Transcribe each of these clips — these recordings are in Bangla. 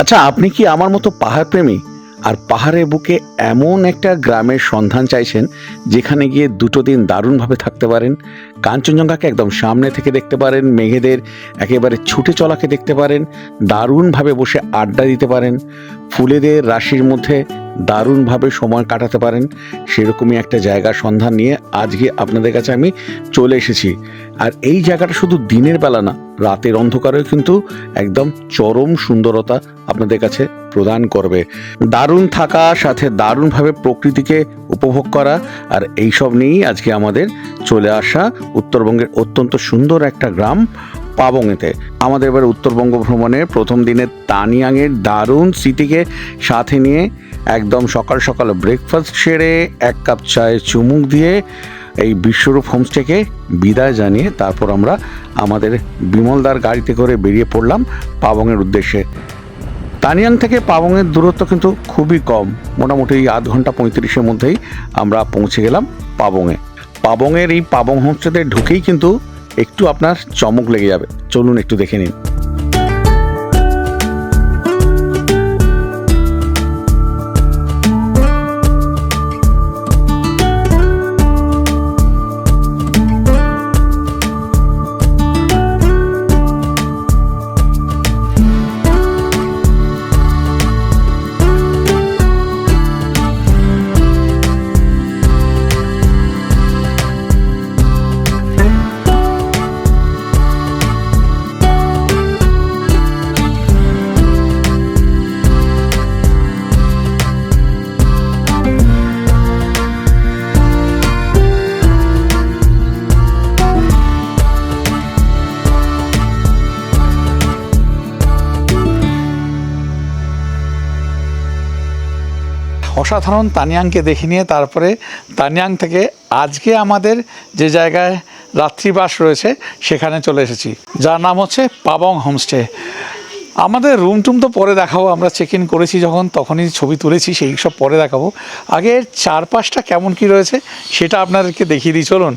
আচ্ছা আপনি কি আমার মতো পাহাড় প্রেমী আর পাহাড়ের বুকে এমন একটা গ্রামের সন্ধান চাইছেন, যেখানে গিয়ে দুটো দিন দারুণভাবে থাকতে পারেন, কাঞ্চনজঙ্ঘাকে একদম সামনে থেকে দেখতে পারেন, মেঘেদের একেবারে ছুটে চলাকে দেখতে পারেন, দারুণভাবে বসে আড্ডা দিতে পারেন, ফুলেদের রাশির মধ্যে দারুণভাবে সময় কাটাতে পারেন, সেরকমই একটা জায়গার সন্ধান নিয়ে আজকে আপনাদের কাছে আমি চলে এসেছি। আর এই জায়গাটা শুধু দিনের বেলা না, রাতের অন্ধকারেও কিন্তু একদম চরম সুন্দরতা আপনাদের কাছে প্রদান করবে। দারুণ থাকা, সাথে দারুণভাবে প্রকৃতিকে উপভোগ করা আর এইসব নিয়েই আজকে আমাদের চলে আসা উত্তরবঙ্গের অত্যন্ত সুন্দর একটা গ্রাম পাবংয়েতে আমাদের এবার উত্তরবঙ্গ ভ্রমণের প্রথম দিনে তানিয়াংয়ের দারুণ স্মৃতিকে সাথে নিয়ে একদম সকাল সকাল ব্রেকফাস্ট সেরে এক কাপ চায়ে চুমুক দিয়ে এই বিশ্বরূপ হোমস্টেকে বিদায় জানিয়ে তারপর আমরা আমাদের বিমলদার গাড়িতে করে বেরিয়ে পড়লাম পাবংয়ের উদ্দেশ্যে। তানিয়াং থেকে পাবংয়ের দূরত্ব কিন্তু খুবই কম। মোটামুটি আধ ঘণ্টা পঁয়ত্রিশের মধ্যেই আমরা পৌঁছে গেলাম পাবংয়ে। পাবংয়ের এই পাবং হোমস্টেতে ঢুকেই কিন্তু একটু আপনার চমক লেগে যাবে। চলুন একটু দেখে নিন। অসাধারণ তানিয়াংকে দেখে নিয়ে তারপরে তানিয়াং থেকে আজকে আমাদের যে জায়গায় রাত্রিবাস রয়েছে, সেখানে চলে এসেছি। যার নাম হচ্ছে পাবং হোমস্টে। আমাদের রুম টুম তো পরে দেখাবো, আমরা চেক ইন করেছি যখন, তখনই ছবি তুলেছি, সেই সব পরে দেখাবো। আগে চারপাশটা কেমন কি রয়েছে, সেটা আপনাদেরকে দেখিয়ে দিই। চলুন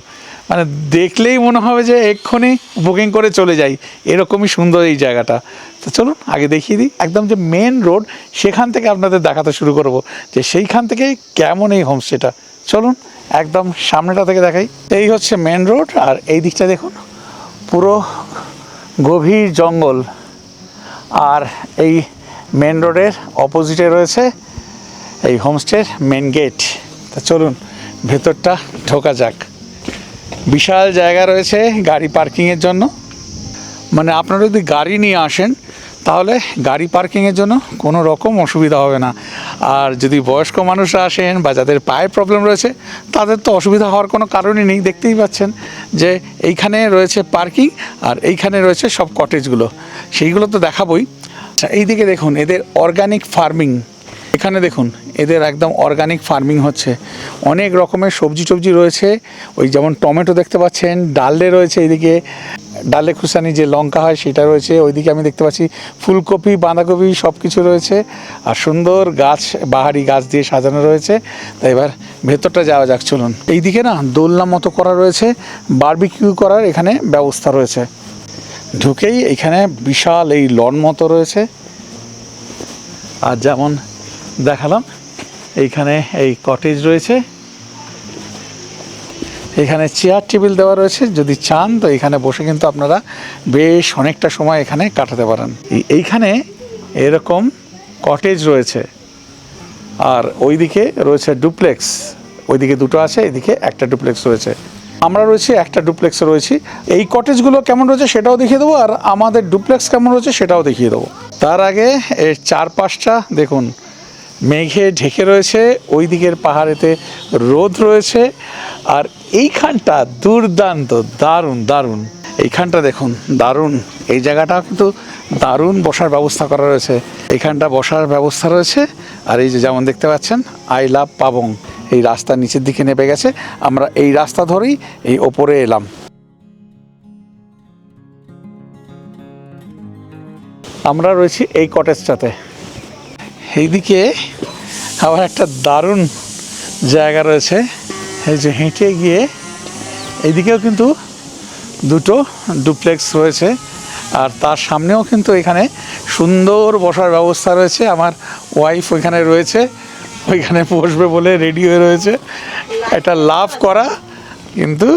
মানে দেখলেই মনে হবে যে এক্ষুনি বুকিং করে চলে যাই। এরকমই সুন্দর এই জায়গাটা। তো চলুন, আগে দেখিয়ে দিই। একদম যে মেন রোড সেখান থেকে আপনাদের দেখাতে শুরু করব যে সেইখান থেকে কেমন এই হোমস্টেটা চলুন, একদম সামনেটা থেকে দেখাই। এই হচ্ছে মেন রোড আর এই দিকটা দেখুন, পুরো গভীর জঙ্গল। আর এই মেন রোডের অপোজিটে রয়েছে এই হোমস্টের মেন গেট তা চলুন, ভেতরটা ঢোকা যাক। বিশাল জায়গা রয়েছে গাড়ি পার্কিংয়ের জন্য। মানে আপনারা যদি গাড়ি নিয়ে আসেন, তাহলে গাড়ি পার্কিংয়ের জন্য কোনো রকম অসুবিধা হবে না। আর যদি বয়স্ক মানুষরা আসেন বা যাদের পায়ের প্রবলেম রয়েছে, তাদের তো অসুবিধা হওয়ার কোনো কারণই নেই। দেখতেই পাচ্ছেন যে এইখানে রয়েছে পার্কিং আর এইখানে রয়েছে সব কটেজগুলো সেইগুলো তো দেখাবই। আচ্ছা এইদিকে দেখুন, এদের অর্গানিক ফার্মিং এখানে দেখুন, এদের একদম অর্গানিক ফার্মিং হচ্ছে। অনেক রকমের সবজি টবজি রয়েছে। ওই যেমন টমেটো দেখতে পাচ্ছেন, ডালে রয়েছে এদিকে, ডালে খুসানি যে লঙ্কা হয় সেটা রয়েছে। ওইদিকে আমি দেখতে পাচ্ছি ফুলকপি, বাঁধাকপি সব কিছু রয়েছে। আর সুন্দর গাছ, বাহারি গাছ দিয়ে সাজানো রয়েছে। তাই এবার ভেতরটা যাওয়া যাক, চলুন। এইদিকে না দোলনা মতো করা রয়েছে বারবিকিউ করার এখানে ব্যবস্থা রয়েছে। ঢুকেই এখানে বিশাল এই লন মতো রয়েছে। আর যেমন দেখালাম। এইখানে এই কটেজ রয়েছে। এখানে চেয়ার টেবিল দেওয়া রয়েছে। যদি চান, তো এখানে বসে কিন্তু আপনারা বেশ অনেকটা সময় এখানে কাটাতে পারেন। এইখানে এরকম কটেজ রয়েছে। আর ওইদিকে রয়েছে ডুপ্লেক্স ওইদিকে দুটো আছে, এদিকে একটা ডুপ্লেক্স রয়েছে। আমরা রয়েছি, একটা ডুপ্লেক্সে রয়েছি। এই কটেজগুলো কেমন রয়েছে সেটাও দেখিয়ে দেবো, আর আমাদের ডুপ্লেক্স কেমন রয়েছে সেটাও দেখিয়ে দেবো। তার আগে এর চারপাশটা দেখুন। মেঘে ঢেকে রয়েছে, ওই দিকের পাহাড়েতে রোদ রয়েছে, আর এইখানটা দুর্দান্ত, দারুণ দারুণ। এইখানটা দেখুন, দারুণ। এই জায়গাটা কিন্তু দারুণ বসার ব্যবস্থা করা রয়েছে। এইখানটা বসার ব্যবস্থা রয়েছে, আর এই যে যেমন দেখতে পাচ্ছেন, আই লাভ পাবং। এই রাস্তা নিচের দিকে নেমে গেছে, আমরা এই রাস্তা ধরেই এই ওপরে এলাম। আমরা রয়েছি এই কটেজটাতে এইদিকে আবার একটা দারুণ জায়গা রয়েছে। এই যে হেঁটে গিয়ে এইদিকেও কিন্তু দুটো ডুপ্লেক্স রয়েছে আর তার সামনেও কিন্তু এখানে সুন্দর বসার ব্যবস্থা রয়েছে। আমার ওয়াইফ ওইখানে রয়েছে, ওইখানে বসবে বলে রেডি হয়ে রয়েছে। একটা লাভ করা, কিন্তু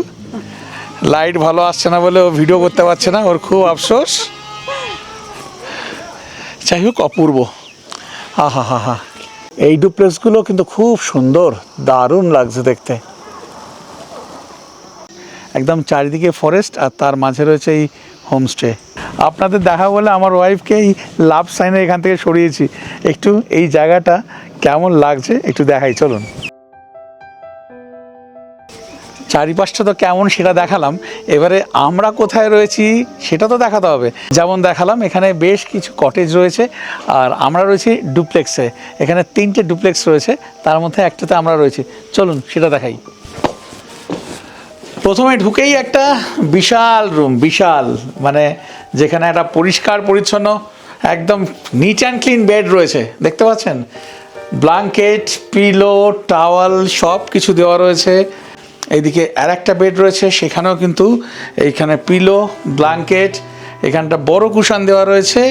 লাইট ভালো আসছে না বলে ও ভিডিও করতে পারছে না, ওর খুব আফসোস। যাই হোক, অপূর্ব। হা হা হা হা। এই ডুপ্লেক্সগুলো কিন্তু খুব সুন্দর, দারুণ লাগছে দেখতে। একদম চারিদিকে ফরেস্ট আর তার মাঝে রয়েছে এই হোমস্টে আপনাদের দেখা বলে আমার ওয়াইফকে এই লাভ সাইনে এখান থেকে সরিয়েছি। একটু এই জায়গাটা কেমন লাগছে একটু দেখাই, চলুন। চারিপাশটা তো কেমন সেটা দেখালাম। এবারে আমরা কোথায় রয়েছি সেটা তো দেখাতে হবে। যেমন দেখালাম, এখানে বেশ কিছু কটেজ রয়েছে আর আমরা রয়েছি ডুপ্লেক্সে এখানে তিনটে ডুপ্লেক্স রয়েছে, তার মধ্যে একটাতে আমরা রয়েছি। চলুন, সেটা দেখাই। প্রথমে ঢুকেই একটা বিশাল রুম বিশাল মানে যেখানে একটা পরিষ্কার, পরিচ্ছন্ন, একদম নিট অ্যান্ড ক্লিন বেড রয়েছে। দেখতে পাচ্ছেন? ব্ল্যাঙ্কেট পিলো টাওয়াল সব কিছু দেওয়া রয়েছে। এইদিকে আর একটা বেড রয়েছে, সেখানেও কিন্তু এইখানে পিলো ব্ল্যাঙ্কেট এখানটা বড় কুশান দেওয়া রয়েছে।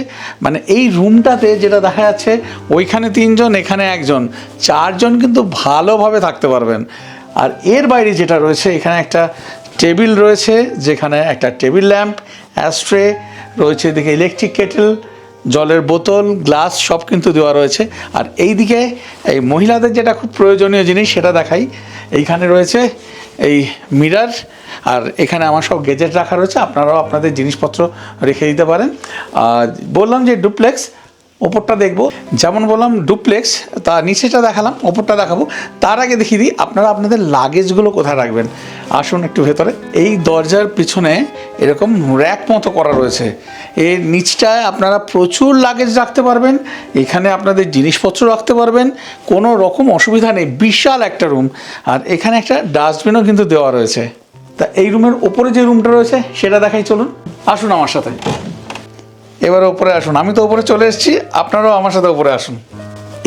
মানে এই রুমটাতে যেটা দেখা যাচ্ছে, ওইখানে তিনজন, এখানে একজন। চারজন কিন্তু ভালোভাবে থাকতে পারবেন। আর এর বাইরে যেটা রয়েছে, এখানে একটা টেবিল রয়েছে, যেখানে একটা টেবিল ল্যাম্প অ্যাস্ট্রে রয়েছে এদিকে ইলেকট্রিক কেটেল জলের বোতল, গ্লাস, সব কিন্তু দেওয়া রয়েছে। আর এইদিকে এই মহিলাদের যেটা খুব প্রয়োজনীয় জিনিস, সেটা দেখাই। এইখানে রয়েছে এই মিরার আর এখানে আমার সব গেজেট রাখা রয়েছে। আপনারাও আপনাদের জিনিসপত্র রেখে দিতে পারেন। বললাম যে ডুপ্লেক্স ওপরটা দেখব। যেমন বললাম ডুপ্লেক্স তা নিচেটা দেখালাম, ওপরটা দেখাবো। তার আগে দেখিয়ে দিই, আপনারা আপনাদের লাগেজগুলো কোথায় রাখবেন? আসুন একটু ভেতরে। এই দরজার পিছনে এরকম র্যাক মতো করা রয়েছে। এর নিচটায় আপনারা প্রচুর লাগেজ রাখতে পারবেন। এখানে আপনাদের জিনিসপত্র রাখতে পারবেন। কোনো রকম অসুবিধা নেই। বিশাল একটা রুম আর এখানে একটা ডাস্টবিনও কিন্তু দেওয়া রয়েছে। তা এই রুমের ওপরে যে রুমটা রয়েছে, সেটা দেখাই চলুন। আসুন আমার সাথে। এবার ওপরে আসুন। আমি তো ওপরে চলে এসেছি, আপনারাও আমার সাথে ওপরে আসুন।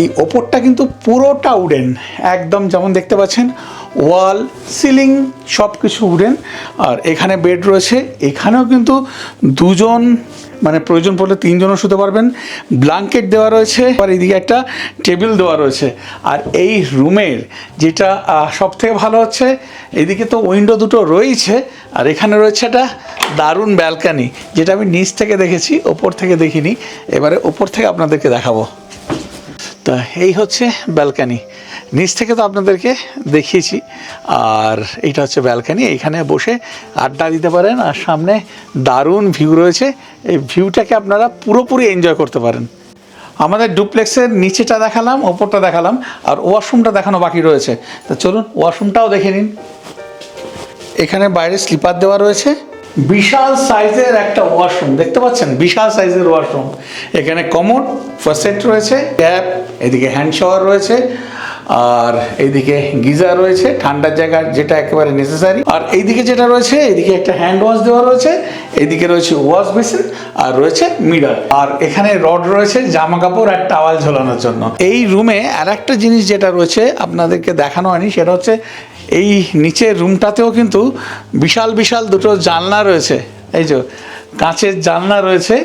এই ওপরটা কিন্তু পুরোটা উডেন, একদম যেমন দেখতে পাচ্ছেন, ওয়াল, সিলিং সব কিছু উডেন। আর এখানে বেড রয়েছে, এখানেও কিন্তু দুজন মানে প্রয়োজন পড়লে তিনজনও শুতে পারবেন। ব্ল্যাঙ্কেট দেওয়া রয়েছে আর এদিকে একটা টেবিল দেওয়া রয়েছে। আর এই রুমের যেটা সব থেকে ভালো হচ্ছে, এদিকে তো উইন্ডো দুটো রয়েছে আর এখানে রয়েছে একটা দারুণ ব্যালকানি, যেটা আমি নিচ থেকে দেখেছি, ওপর থেকে দেখিনি। এবারে ওপর থেকে আপনাদেরকে দেখাবো। তা এই হচ্ছে ব্যালকানি। নিচ থেকে তো আপনাদেরকে দেখিয়েছি। আর এইটা হচ্ছে ব্যালকানি এইখানে বসে আড্ডা দিতে পারেন। আর সামনে দারুণ ভিউ রয়েছে। এই ভিউটাকে আপনারা পুরোপুরি এনজয় করতে পারেন। আমাদের ডুপ্লেক্সের নিচেটা দেখালাম, ওপরটা দেখালাম, আর ওয়াশরুমটা দেখানো বাকি রয়েছে। তা চলুন, ওয়াশরুমটাও দেখে নিন। এখানে বাইরে স্লিপার দেওয়া রয়েছে। বিশাল সাইজের একটা ওয়াশরুম, দেখতে পাচ্ছেন? বিশাল সাইজের ওয়াশরুম। এখানে কমোড, ফার্স্ট রয়েছে ট্যাপ এদিকে হ্যান্ড শাওয়ার রয়েছে। আর এইদিকে গিজার রয়েছে, ঠান্ডার জায়গা যেটা একেবারে নেসেসারি আর এইদিকে যেটা রয়েছে, এইদিকে একটা হ্যান্ড ওয়াশ দেওয়া রয়েছে, এইদিকে রয়েছে ওয়াশ বেসিন আর রয়েছে মিরার আর এখানে রড রয়েছে জামা কাপড় আর টাওয়াল ঝোলানোর জন্য। এই রুমে আর একটা জিনিস যেটা রয়েছে, আপনাদেরকে দেখানো হয়নি, সেটা হচ্ছে এই নিচের রুমটাতেও কিন্তু বিশাল বিশাল দুটো জানলা রয়েছে। এই যে, কাঁচের জানলা রয়েছে।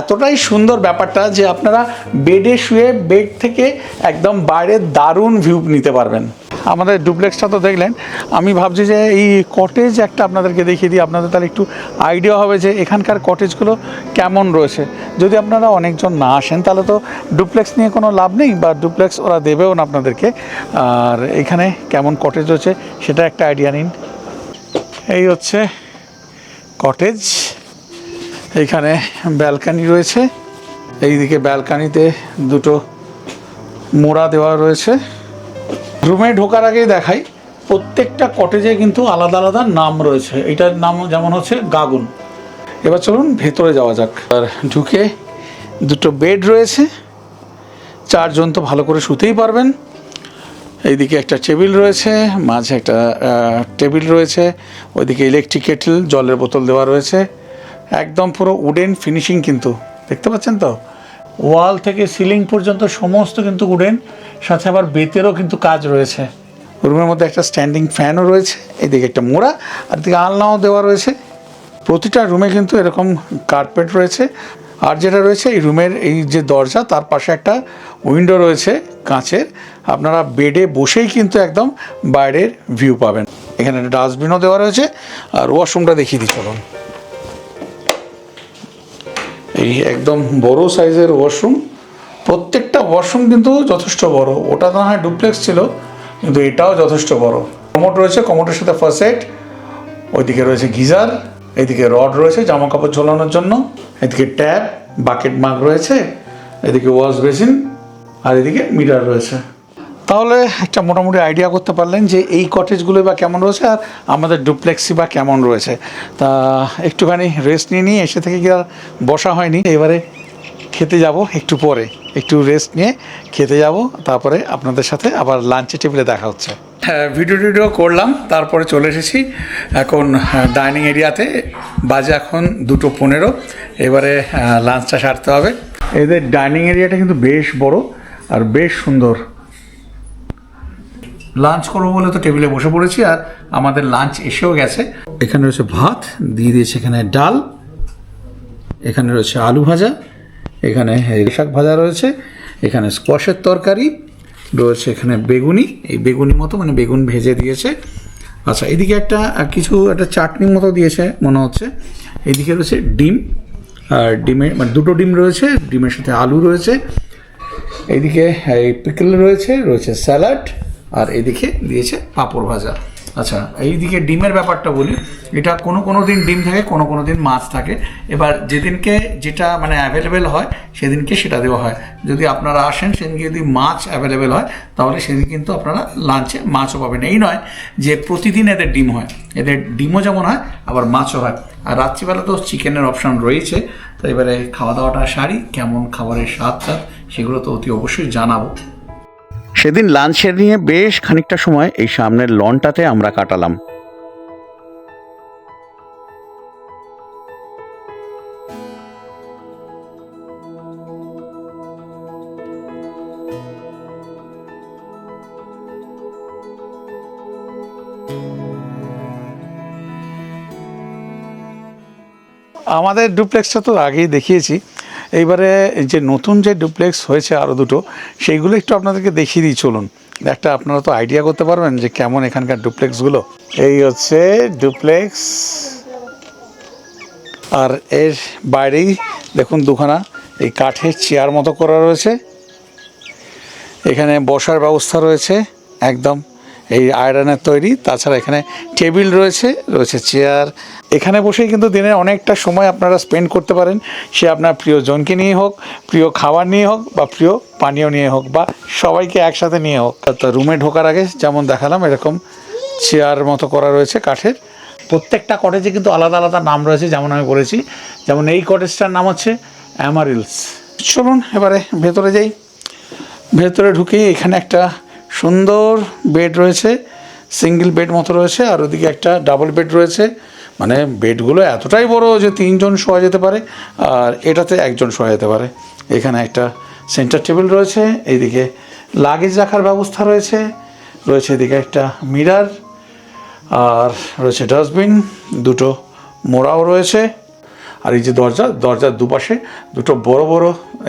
এতটাই সুন্দর ব্যাপারটা যে আপনারা বেডে শুয়ে বেড থেকে একদম বাইরে দারুণ ভিউ নিতে পারবেন। আমাদের ডুপ্লেক্সটা তো দেখলেন। আমি ভাবছি যে এই কটেজ একটা আপনাদেরকে দেখিয়ে দিই। আপনাদের তাহলে একটু আইডিয়া হবে যে এখানকার কটেজগুলো কেমন রয়েছে। যদি আপনারা অনেকজন না আসেন, তাহলে তো ডুপ্লেক্স নিয়ে কোনো লাভ নেই বা ডুপ্লেক্স ওরা দেবেও না আপনাদেরকে। আর এখানে কেমন কটেজ রয়েছে, সেটা একটা আইডিয়া নিন। এই হচ্ছে কটেজ এইখানে ব্যালকানি রয়েছে। এইদিকে ব্যালকানিতে দুটো মোড়া দেওয়া রয়েছে। রুমে ঢোকার আগেই দেখাই, প্রত্যেকটা কটেজে কিন্তু আলাদা আলাদা নাম রয়েছে। এটার নাম যেমন হচ্ছে গাগুন। এবার চলুন ভেতরে যাওয়া যাক। আর ঢুকে দুটো বেড রয়েছে। চারজন তো ভালো করে শুতেই পারবেন। এইদিকে একটা টেবিল রয়েছে, মাঝে একটা টেবিল রয়েছে, ওইদিকে ইলেকট্রিক কেটেল জলের বোতল দেওয়া রয়েছে, একদম পুরো উডেন ফিনিশিং কিন্তু, দেখতে পাচ্ছেন তো? ওয়াল থেকে সিলিং পর্যন্ত সমস্ত কিন্তু উডেন সাথে আবার বেতেরও কিন্তু কাজ রয়েছে। রুমের মধ্যে একটা স্ট্যান্ডিং ফ্যানও রয়েছে এদিকে একটা মোড়া, আর এদিকে আলনাও দেওয়া রয়েছে। প্রতিটা রুমে কিন্তু এরকম কার্পেট রয়েছে আর যেটা রয়েছে, এই রুমের এই যে দরজা, তার পাশে একটা উইন্ডো রয়েছে কাঁচের। আপনারা বেডে বসেই কিন্তু একদম বাইরের ভিউ পাবেন। এখানে একটা ডাস্টবিনও দেওয়া রয়েছে। আর ওয়াশরুমটা দেখিয়ে দিই, চলুন। এই একদম বড় সাইজের ওয়াশরুম। প্রত্যেকটা ওয়াশরুম কিন্তু যথেষ্ট বড়। ওটা তো না হয় ডুপ্লেক্স ছিল, কিন্তু এটাও যথেষ্ট বড়। কমোড রয়েছে, কমোডের সাথে ফার্সেট ওইদিকে রয়েছে গিজার এদিকে রড রয়েছে জামা কাপড় ঝোলানোর জন্য। এদিকে ট্যাপ বাকেট মাগ রয়েছে, এদিকে ওয়াশ বেসিন আর এদিকে মিটার রয়েছে। তাহলে একটা মোটামুটি আইডিয়া করতে পারলেন যে এই কটেজগুলো বা কেমন রয়েছে আর আমাদের ডুপ্লেক্সি বা কেমন রয়েছে। তা একটুখানি রেস্ট নিয়ে নিয়ে এসে থেকে কি আর বসা হয়নি। এবারে খেতে যাব একটু পরে। একটু রেস্ট নিয়ে খেতে যাব, তারপরে আপনাদের সাথে আবার লাঞ্চে টেবিলে দেখা হচ্ছে। হ্যাঁ ভিডিও টিডিও করলাম, তারপরে চলে এসেছি। এখন ডাইনিং এরিয়াতে বাজে এখন দুটো পনেরো। এবারে লাঞ্চটা সারতে হবে। এদের ডাইনিং এরিয়াটা কিন্তু বেশ বড় আর বেশ সুন্দর। লাঞ্চ করব বলে তো টেবিলে বসে পড়েছি আর আমাদের লাঞ্চ এসেও গেছে। এখানে রয়েছে ভাত, দিয়ে দিয়েছে এখানে ডাল। এখানে রয়েছে আলু ভাজা। এখানে শাক ভাজা রয়েছে, এখানে স্কোয়াশের তরকারি, রয়েছে এখানে বেগুনি, এই বেগুনি মতো মানে বেগুন ভেজে দিয়েছে। আচ্ছা এদিকে একটা কিছু একটা চাটনির মতো দিয়েছে মনে হচ্ছে। এদিকে রয়েছে ডিম, আর ডিমের মানে দুটো ডিম রয়েছে, ডিমের সাথে আলু রয়েছে। এইদিকে এই পিকল রয়েছে রয়েছে স্যালাড, আর এদিকে দিয়েছে পাঁপড় ভাজা। আচ্ছা এইদিকে ডিমের ব্যাপারটা বলি। এটা কোনো কোনো দিন ডিম থাকে, কোনো কোনো দিন মাছ থাকে। এবার যেদিনকে যেটা মানে অ্যাভেলেবেল হয়, সেদিনকে সেটা দেওয়া হয়। যদি আপনারা আসেন, সেদিনকে যদি মাছ অ্যাভেলেবেল হয়, তাহলে সেদিন কিন্তু আপনারা লাঞ্চে মাছও পাবেন। এই নয় যে প্রতিদিন এদের ডিম হয়। এদের ডিমও যেমন হয়, আবার মাছও হয়। আর রাত্রিবেলা তো চিকেনের অপশান রয়েছে। তো এবারে খাওয়া দাওয়াটা সারি, কেমন খাবারের স্বাদ স্বাদ সেগুলো তো অতি অবশ্যই জানাব। সেদিন লাঞ্চের নিয়ে বেশ খানিকটা সময় এই সামনের লনটাতে আমরা কাটালাম। আমাদের ডুপ্লেক্সটা তো আগেই দেখিয়েছি। এইবারে যে নতুন যে ডুপ্লেক্স হয়েছে আরও দুটো, সেইগুলো একটু আপনাদেরকে দেখিয়ে দিই, চলুন। একটা আপনারা তো আইডিয়া করতে পারবেন যে কেমন এখানকার ডুপ্লেক্সগুলো। এই হচ্ছে ডুপ্লেক্স আর এর বাইরেই দেখুন দুখানা, এই কাঠের চেয়ার মতো করা রয়েছে। এখানে বসার ব্যবস্থা রয়েছে, একদম। এই আয়রনের তৈরি। তাছাড়া এখানে টেবিল রয়েছে রয়েছে চেয়ার। এখানে বসেই কিন্তু দিনের অনেকটা সময় আপনারা স্পেন্ড করতে পারেন। সে আপনার প্রিয় জনকে নিয়ে হোক, প্রিয় খাবার নিয়ে হোক বা প্রিয় পানীয় নিয়ে হোক বা সবাইকে একসাথে নিয়ে হোক। তো রুমে ঢোকার আগে যেমন দেখালাম, এরকম চেয়ার মতো করা রয়েছে কাঠের। প্রত্যেকটা কটেজে কিন্তু আলাদা আলাদা নাম রয়েছে, যেমন আমি বলেছি। যেমন এই কটেজটার নাম হচ্ছে অ্যামারিলস চলুন এবারে ভেতরে যাই। ভেতরে ঢুকে এখানে একটা সুন্দর বেড রয়েছে সিঙ্গেল বেড মতো রয়েছে, আর ওদিকে একটা ডাবল বেড রয়েছে। মানে বেডগুলো এতটাই বড় যে তিনজন শোয়া যেতে পারে, আর এটাতে একজন শোয়া যেতে পারে। এখানে একটা সেন্টার টেবিল রয়েছে, এইদিকে লাগেজ রাখার ব্যবস্থা রয়েছে রয়েছে এদিকে একটা মিরার আর রয়েছে ডাস্টবিন দুটো মোড়াও রয়েছে। আর এই যে দরজা, দরজার দুপাশে দুটো বড় বড়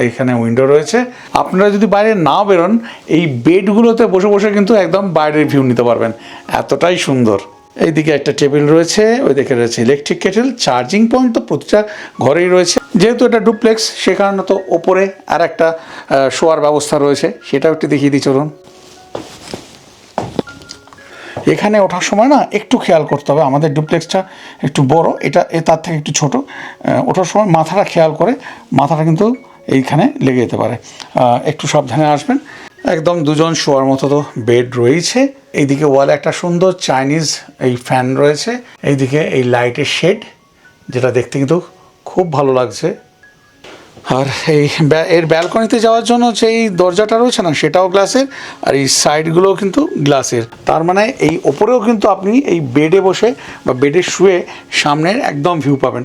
এখানে উইন্ডো রয়েছে। আপনারা যদি বাইরে না বেরোন, এই বেডগুলোতে বসে বসে কিন্তু একদম বাইরের ভিউ নিতে পারবেন। এতটাই সুন্দর। এইদিকে একটা টেবিল রয়েছে ওই ওইদিকে রয়েছে ইলেকট্রিক কেটেল চার্জিং পয়েন্ট তো প্রতিটা ঘরেই রয়েছে। যেহেতু এটা ডুপ্লেক্স সে কারণে তো ওপরে আর একটা শোয়ার ব্যবস্থা রয়েছে, সেটাও একটু দেখিয়ে দিই, চলুন। এখানে ওঠার সময় না একটু খেয়াল করতে হবে। আমাদের ডুপ্লেক্সটা একটু বড়, এটা এ তার থেকে একটু ছোট। ওঠার সময় মাথাটা খেয়াল করে মাথাটা কিন্তু এইখানে লেগে যেতে পারে। একটু সাবধানে আসবেন। একদম দুজন শোয়ার মতো তো বেড রয়েছে। এইদিকে ওয়ালে একটা সুন্দর চাইনিজ এই ফ্যান রয়েছে। এইদিকে এই লাইটের শেড, যেটা দেখতে কিন্তু খুব ভালো লাগছে। আর এই এর ব্যালকনিতে যাওয়ার জন্য যে এই দরজাটা রয়েছে না, সেটাও গ্লাসের, আর এই সাইডগুলোও কিন্তু গ্লাসের। তার মানে এই ওপরেও কিন্তু আপনি এই বেডে বসে বা বেডে শুয়ে সামনের একদম ভিউ পাবেন।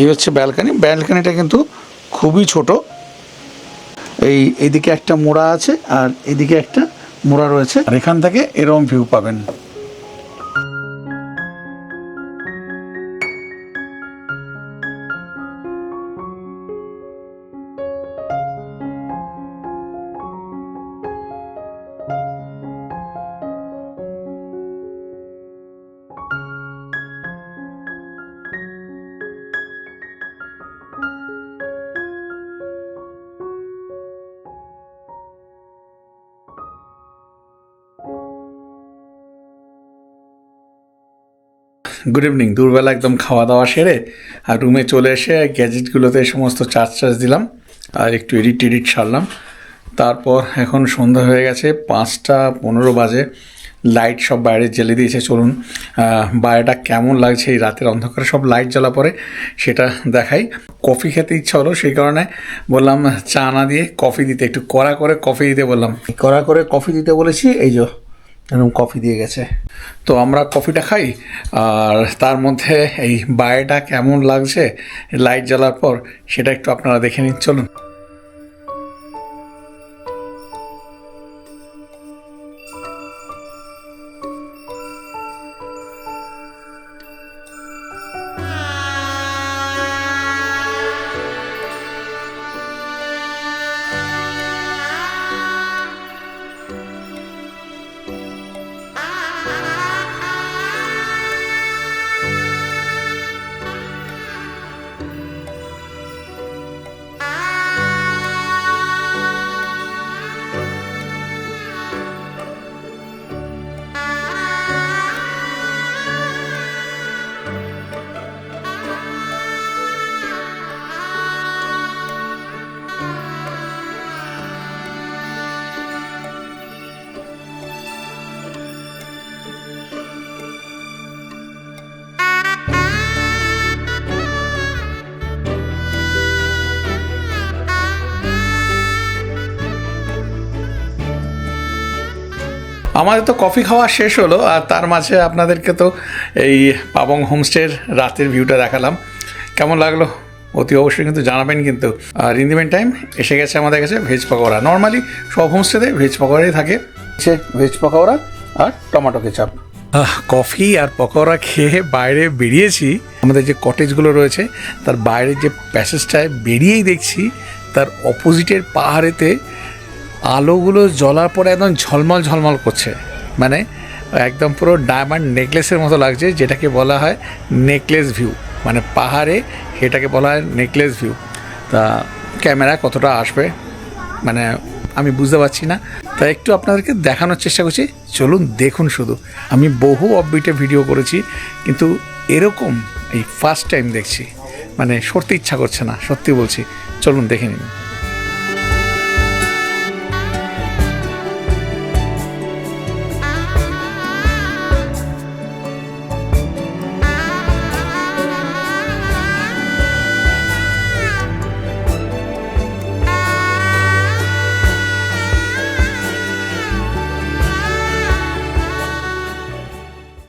এই হচ্ছে ব্যালকনি। ব্যালকনিটা কিন্তু খুবই ছোট। এই, এদিকে একটা মোড়া আছে আর এদিকে একটা মোড়া রয়েছে। আর এখান থেকে এরকম ভিউ পাবেন। গুড ইভিনিং দুপুরবেলা একদম খাওয়া দাওয়া সেরে আর রুমে চলে এসে গ্যাজেটগুলোতে সমস্ত চার্জ চার্জ দিলাম আর একটু এডিট টেডিট সারলাম। তারপর এখন সন্ধ্যা হয়ে গেছে, পাঁচটা পনেরো বাজে। লাইট সব বাইরে জ্বেলে দিয়েছে, চলুন। বাইরেটা কেমন লাগছে এই রাতের অন্ধকারে? সব লাইট জ্বলা পরে সেটা দেখাই। কফি খেতে ইচ্ছা হলো, সেই কারণে বললাম চা না দিয়ে কফি দিতে, একটু কড়া করে কফি দিতে বললাম। কড়া করে কফি দিতে বলেছি, এই যে এরকম কফি দিয়ে গেছে। তো আমরা কফিটা খাই, আর তার মধ্যে এই বায়োটা কেমন লাগছে লাইট জ্বালার পর সেটা একটু আপনারা দেখে নিন, চলুন। আমাদের তো কফি খাওয়া শেষ হলো, আর তার মাঝে আপনাদেরকে তো এই পাবং হোমস্টের রাতের ভিউটা দেখালাম। কেমন লাগল? অতি অবশ্যই কিন্তু জানাবেন কিন্তু। আর ইন দি টাইম এসে গেছে আমাদের কাছে ভেজ পকোড়া। নর্মালি সব হোমস্টেতে ভেজ পকোড়াই থাকে। সে ভেজ পকোড়া আর টমেটো কেচাপ কফি আর পকোড়া খেয়ে বাইরে বেরিয়েছি। আমাদের যে কটেজগুলো রয়েছে, তার বাইরের যে প্যাসেজটায় বেরিয়েই দেখছি, তার অপোজিটের পাহাড়েতে আলোগুলো জ্বলার পরে একদম ঝলমল ঝলমল করছে। মানে একদম পুরো ডায়মন্ড নেকলেসের মতো লাগছে, যেটাকে বলা হয় নেকলেস ভিউ মানে পাহাড়ে সেটাকে বলা হয় নেকলেস ভিউ তা ক্যামেরা কতটা আসবে? মানে আমি বুঝতে পারছি না। তা একটু আপনাদেরকে দেখানোর চেষ্টা করছি। চলুন দেখুন শুধু। আমি বহু অববিটে ভিডিও করেছি, কিন্তু এরকম এই ফার্স্ট টাইম দেখছি। মানে সরতে ইচ্ছা করছে না, সত্যি বলছি। চলুন দেখে নিন।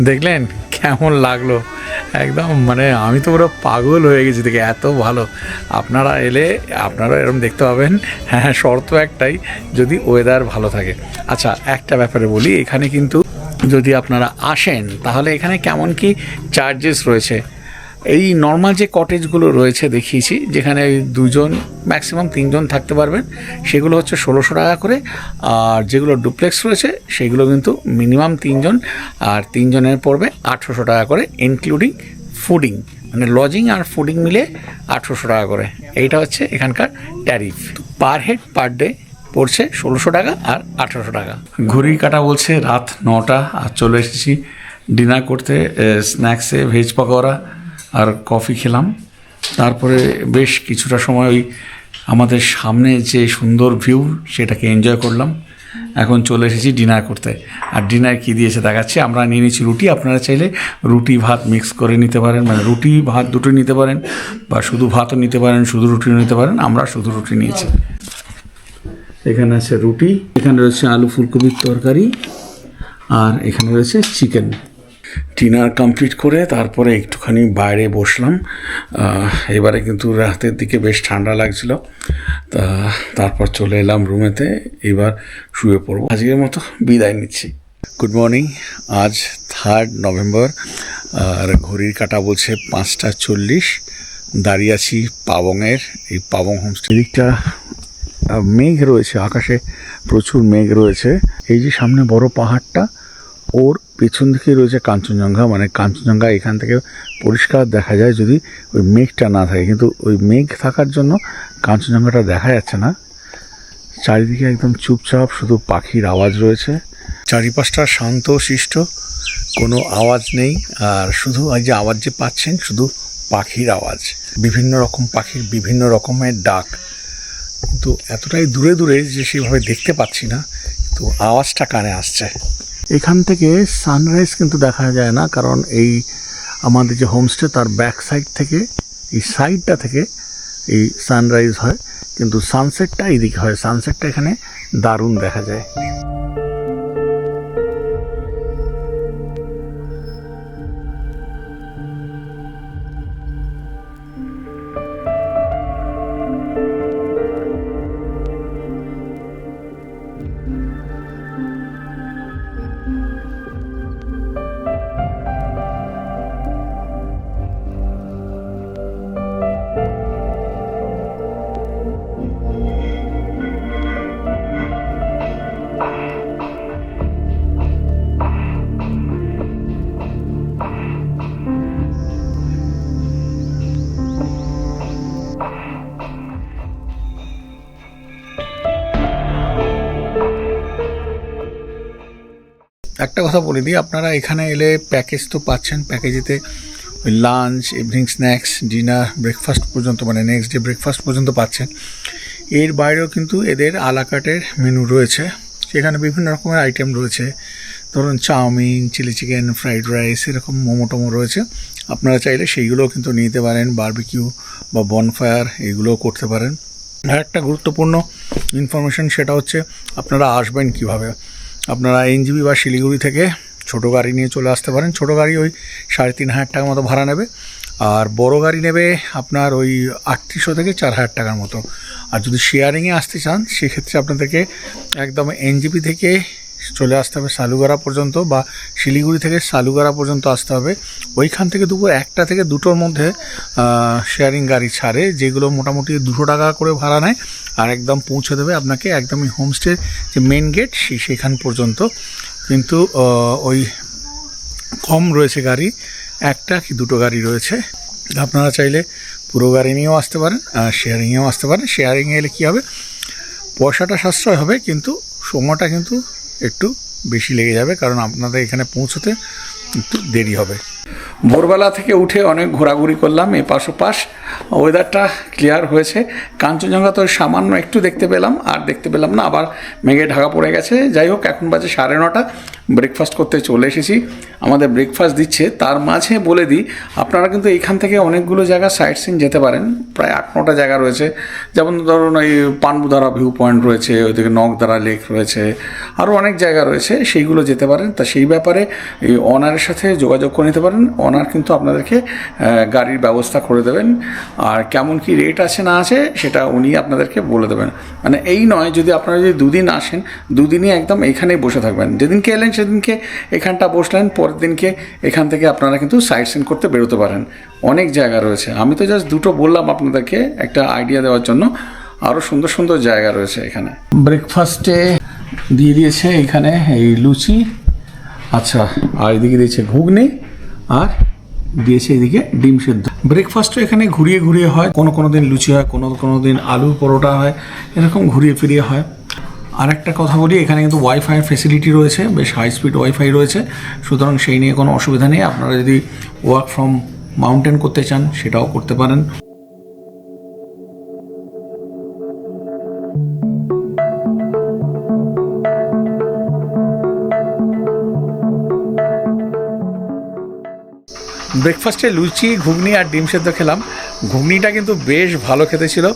দেখলেন কেমন লাগল? একদম মানে আমি তো পুরো পাগল হয়ে গেছি দেখে, এত ভালো। আপনারা এলে আপনারা এরকম দেখতে পাবেন। হ্যাঁ শর্ত একটাই, যদি ওয়েদার ভালো থাকে। আচ্ছা একটা ব্যাপারে বলি, এখানে কিন্তু যদি আপনারা আসেন, তাহলে এখানে কেমন কি চার্জেস রয়েছে? এই নর্মাল যে কটেজগুলো রয়েছে দেখিয়েছি, যেখানে দুজন ম্যাক্সিমাম তিনজন থাকতে পারবেন, সেগুলো হচ্ছে ষোলোশো টাকা করে, আর যেগুলো ডুপ্লেক্স রয়েছে, সেগুলো কিন্তু মিনিমাম তিনজন, আর তিনজনের পড়বে আঠেরোশো টাকা করে ইনক্লুডিং ফুডিং মানে লজিং আর ফুডিং মিলে আঠেরোশো টাকা করে। এইটা হচ্ছে এখানকার tariff per head per day পড়ছে ষোলোশো টাকা আর আঠেরোশো টাকা। ঘড়ি কাটা বলছে রাত নটা, আর চলে এসেছি ডিনার করতে স্ন্যাক্সে ভেজ পকোড়া আর কফি খেলাম। তারপরে বেশ কিছুটা সময় ওই আমাদের সামনে যে সুন্দর ভিউ, সেটাকে এনজয় করলাম। এখন চলে এসেছি ডিনার করতে। আর ডিনার কী দিয়েছে দেখাচ্ছি। আমরা নিয়ে নিচ্ছি রুটি। আপনারা চাইলে রুটি ভাত মিক্স করে নিতে পারেন। মানে রুটি, ভাত দুটো নিতে পারেন। বা শুধু ভাতও নিতে পারেন, শুধু রুটিও নিতে পারেন। আমরা শুধু রুটি নিয়েছি। এখানে আছে রুটি। এখানে রয়েছে আলু ফুলকপির তরকারি। আর এখানে রয়েছে চিকেন ডিনার কমপ্লিট করে তারপরে একটুখানি বাইরে বসলাম। এবারে কিন্তু রাতের দিকে বেশ ঠান্ডা লাগছিল। তা তারপর চলে এলাম রুমেতে, এবার শুয়ে পড়ব। আজকের মতো বিদায় নিচ্ছি। গুড মর্নিং আজ থার্ড নভেম্বর আর ঘড়ির কাটা বলছে পাঁচটা চল্লিশ। দাঁড়িয়ে আছি পাবংয়ের, এই পাবং হোমস্টে দিকটা মেঘ রয়েছে, আকাশে প্রচুর মেঘ রয়েছে। এই যে সামনে বড় পাহাড়টা ওর পেছন দিকে রয়েছে কাঞ্চনজঙ্ঘা মানে কাঞ্চনজঙ্ঘা এখান থেকে পরিষ্কার দেখা যায় যদি ওই মেঘটা না থাকে। কিন্তু ওই মেঘ থাকার জন্য কাঞ্চনজঙ্ঘাটা দেখা যাচ্ছে না। চারিদিকে একদম চুপচাপ শুধু পাখির আওয়াজ রয়েছে। চারিপাশটা শান্ত, শিষ্ট, কোনো আওয়াজ নেই। আর শুধু এই যে আওয়াজ যে পাচ্ছেন, শুধু পাখির আওয়াজ। বিভিন্ন রকম পাখির বিভিন্ন রকমের ডাক। কিন্তু এতটাই দূরে দূরে যে সেভাবে দেখতে পাচ্ছি না তো আওয়াজটা কানে আসছে। এখান থেকে সানরাইজ কিন্তু দেখা যায় না, কারণ এই আমাদের যে হোমস্টে তার ব্যাক সাইড থেকে, এই সাইডটা থেকে এই সানরাইজ হয়, কিন্তু সানসেটটা এইদিকে হয়। সানসেটটা এখানে দারুণ দেখা যায়। একটা কথা বলে দিই, আপনারা এখানে এলে প্যাকেজ তো পাচ্ছেন প্যাকেজেতে ওই lunch evening snacks dinner breakfast পর্যন্ত মানে নেক্সট ডে ব্রেকফাস্ট পর্যন্ত পাচ্ছেন। এর বাইরেও কিন্তু এদের আলাকাটের মেনু রয়েছে। সেখানে বিভিন্ন রকমের আইটেম রয়েছে। ধরুন chowmein chilli chicken fried rice এরকম মোমো টোমো রয়েছে। আপনারা চাইলে সেইগুলোও কিন্তু নিতে পারেন বারবিকিউ বা বনফায়ার এগুলোও করতে পারেন। আর একটা গুরুত্বপূর্ণ ইনফরমেশন সেটা হচ্ছে, আপনারা আসবেন কীভাবে? আপনারা এনজিবি বা শিলিগুড়ি থেকে ছোটো গাড়ি নিয়ে চলে আসতে পারেন। ছোটো গাড়ি ওই সাড়ে তিন হাজার টাকার মতো ভাড়া নেবে। আর বড় গাড়ি নেবে আপনার ওই আটত্রিশশো থেকে চার হাজার টাকার মতো। আর যদি শেয়ারিংয়ে আসতে চান, সেক্ষেত্রে আপনাদেরকে একদম এনজিপি থেকে চলে আসতে হবে সালুগাড়া পর্যন্ত বা শিলিগুড়ি থেকে সালুগাড়া পর্যন্ত আসতে হবে। ওইখান থেকে দুপুর একটা থেকে দুটোর মধ্যে শেয়ারিং গাড়ি ছাড়ে, যেগুলো মোটামুটি দুশো টাকা করে ভাড়া নেয় আর একদম পৌঁছে দেবে আপনাকে একদমই হোমস্টের যে মেন গেট সেখান পর্যন্ত। কিন্তু ওই কম রয়েছে গাড়ি, একটা কি দুটো গাড়ি রয়েছে। আপনারা চাইলে পুরো গাড়ি নিয়েও আসতে পারেন আর শেয়ারিংয়েও আসতে পারেন। শেয়ারিংয়ে এলে কী হবে? পয়সাটা সাশ্রয় হবে, কিন্তু সময়টা কিন্তু একটু বেশি লেগে যাবে, কারণ আপনাদের এখানে পৌঁছতে একটু দেরি হবে। ভোরবেলা থেকে উঠে অনেক ঘোরাঘুরি করলাম, এপাশ ওপাশ। ওয়েদারটা ক্লিয়ার হয়েছে। কাঞ্চনজঙ্ঘা তো সামান্য একটু দেখতে পেলাম, আর দেখতে পেলাম না, আবার মেঘে ঢাকা পড়ে গেছে। যাই হোক, এখন বাজে সাড়ে নটা। ব্রেকফাস্ট করতে চলে এসেছি। আমাদের ব্রেকফাস্ট দিচ্ছে। তার মাঝে বলে দিই, আপনারা কিন্তু এখান থেকে অনেকগুলো জায়গা সাইট সিন যেতে পারেন। প্রায় আট নটা জায়গা রয়েছে। যেমন ধরুন ওই পানবুধারা ভিউ পয়েন্ট রয়েছে, ওইদিকে নকদারা লেক রয়েছে, আরও অনেক জায়গা রয়েছে। সেইগুলো যেতে পারেন। তা সেই ব্যাপারে এই অনারের সাথে যোগাযোগ করে নিতে পারেন। অনার কিন্তু আপনাদেরকে গাড়ির ব্যবস্থা করে দেবেন। আর কেমন কি রেট আছে না আছে সেটা উনি আপনাদেরকে বলে দেবেন। মানে এই নয়, যদি আপনারা যদি দুদিন আসেন, দুদিনই একদম এখানেই বসে থাকবেন। যেদিনকে এলেন সেদিনকে এখানটা বসলেন, পরের দিনকে এখান থেকে আপনারা কিন্তু সাইট সিন করতে বেরোতে পারেন। অনেক জায়গা রয়েছে। আমি তো জাস্ট দুটো বললাম আপনাদেরকে একটা আইডিয়া দেওয়ার জন্য। আরও সুন্দর সুন্দর জায়গা রয়েছে এখানে। ব্রেকফাস্টে দিয়ে দিয়েছে এখানে এই লুচি। আচ্ছা আর এদিকে দিয়েছে ঘুগনি আর দিয়েছে এদিকে ডিম সেদ্ধ। ব্রেকফাস্টও এখানে ঘুরিয়ে ঘুরিয়ে হয়, কোনো কোনো দিন লুচি হয়, কোনো কোনো দিন আলু পরোটা হয়, এরকম ঘুরিয়ে ফিরিয়ে হয়। আর একটা কথা বলি, এখানে কিন্তু ওয়াইফাই ফেসিলিটি রয়েছে, বেশ হাই স্পিড ওয়াইফাই রয়েছে, সুতরাং সেই নিয়ে কোনো অসুবিধা নেই। আপনারা যদি ওয়ার্ক ফ্রম মাউন্টেন করতে চান, সেটাও করতে পারেন। ব্রেকফাস্টে লুচি, ঘুগনি আর ডিম সেদ্ধ খেলাম। ঘুগনিটা কিন্তু বেশ ভালো খেতে ছিল।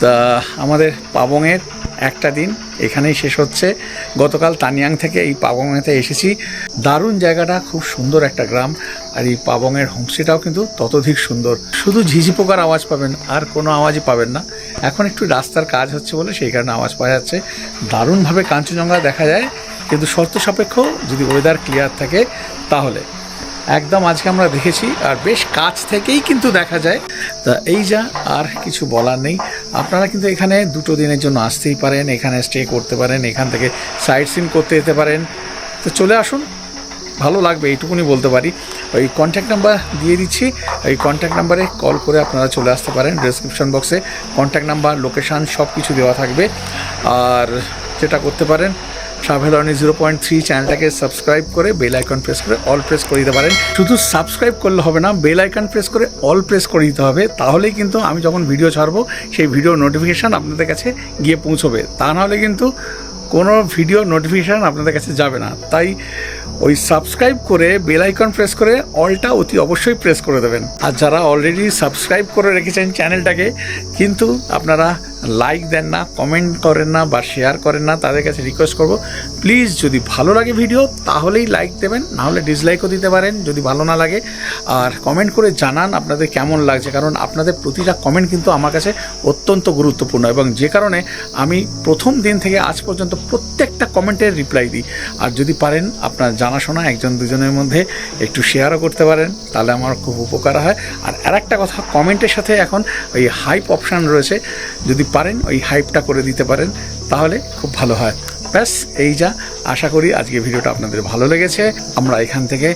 তা আমাদের পাবংয়ের একটা দিন এখানেই শেষ হচ্ছে। গতকাল তানিয়াং থেকে এই পাবংয়েতে এসেছি। দারুণ জায়গাটা, খুব সুন্দর একটা গ্রাম। আর এই পাবংয়ের হোমস্টেটাও কিন্তু ততোধিক সুন্দর। শুধু ঝিঝি পোকার আওয়াজ পাবেন, আর কোনো আওয়াজই পাবেন না। এখন একটু রাস্তার কাজ হচ্ছে বলে সেই কারণে আওয়াজ পাওয়া যাচ্ছে। দারুণভাবে কাঞ্চনজঙ্ঘা দেখা যায়। কিন্তু শর্ত সাপেক্ষ যদি ওয়েদার ক্লিয়ার থাকে, তাহলে। একদম আজকে আমরা দেখেছি, আর বেশ কাছ থেকেই কিন্তু দেখা যায়। তা এই যা, আর কিছু বলার নেই। আপনারা কিন্তু এখানে দুটো দিনের জন্য আসতেই পারেন, এখানে স্টে করতে পারেন, এখান থেকে সাইট সিন করতে যেতে পারেন। তো চলে আসুন, ভালো লাগবে, এইটুকুনি বলতে পারি। ওই কন্ট্যাক্ট নাম্বার দিয়ে দিচ্ছি, ওই কন্ট্যাক্ট নাম্বারে কল করে আপনারা চলে আসতে পারেন। ডেসক্রিপশন বক্সে কন্ট্যাক্ট নাম্বার লোকেশান সব কিছু দেওয়া থাকবে। আর যেটা করতে পারেন ট্রাভেলনি জিরো পয়েন্ট থ্রি চ্যানেলটাকে সাবস্ক্রাইব করে বেল আইকন প্রেস করে অল প্রেস করে দিতে পারেন। শুধু সাবস্ক্রাইব করলে হবে না, বেল আইকন প্রেস করে অল প্রেস করে দিতে হবে। তাহলেই কিন্তু আমি যখন ভিডিও ছাড়বো, সেই ভিডিও নোটিফিকেশান আপনাদের কাছে গিয়ে পৌঁছবে। তা নাহলে কিন্তু কোনো ভিডিও নোটিফিকেশান আপনাদের কাছে যাবে না। তাই ওই সাবস্ক্রাইব করে, বেল আইকন প্রেস করে অলটা অতি অবশ্যই প্রেস করে দেবেন। আর যারা অলরেডি সাবস্ক্রাইব করে রেখেছেন চ্যানেলটাকে, কিন্তু আপনারা লাইক দেন না কমেন্ট করেন না বা শেয়ার করেন না, তাদের কাছে রিকোয়েস্ট করব। প্লিজ যদি ভালো লাগে ভিডিও তাহলেই লাইক দেবেন, না হলে ডিসলাইকও দিতে পারেন, যদি ভালো না লাগে। আর কমেন্ট করে জানান আপনাদের কেমন লাগছে, কারণ আপনাদের প্রতিটা কমেন্ট কিন্তু আমার কাছে অত্যন্ত গুরুত্বপূর্ণ। এবং যে কারণে আমি প্রথম দিন থেকে আজ পর্যন্ত প্রত্যেকটা কমেন্টের রিপ্লাই দিই। আর যদি পারেন আপনার জানাশোনা একজন দুজনের মধ্যে একটু শেয়ারও করতে পারেন, তাহলে আমার খুব উপকার হয়। আর আরেকটা কথা কমেন্টের সাথে এখন ওই হাইপ অপশান রয়েছে। যদি পারেন, ওই হাইপটা করে দিতে পারেন, তাহলে খুব ভালো হয়। ব্যাস, এই যা। আশা করি আজকে ভিডিওটা আপনাদের ভালো লেগেছে। আমরা এখান থেকে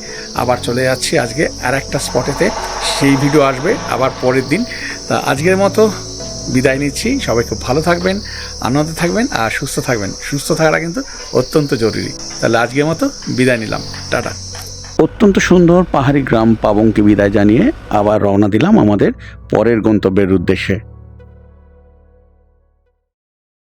আবার চলে যাচ্ছি আজকে আর একটা স্পটেতে সেই ভিডিও আসবে আবার পরের দিন। তা আজকের মতো বিদায় নিচ্ছি। সবাই খুব ভালো থাকবেন, আনন্দে থাকবেন আর সুস্থ থাকবেন। সুস্থ থাকাটা কিন্তু অত্যন্ত জরুরি। তাহলে আজকের মতো বিদায় নিলাম। টাটা। অত্যন্ত সুন্দর পাহাড়ি গ্রাম পাবংকে বিদায় জানিয়ে আবার রওনা দিলাম আমাদের পরের গন্তব্যের উদ্দেশ্যে।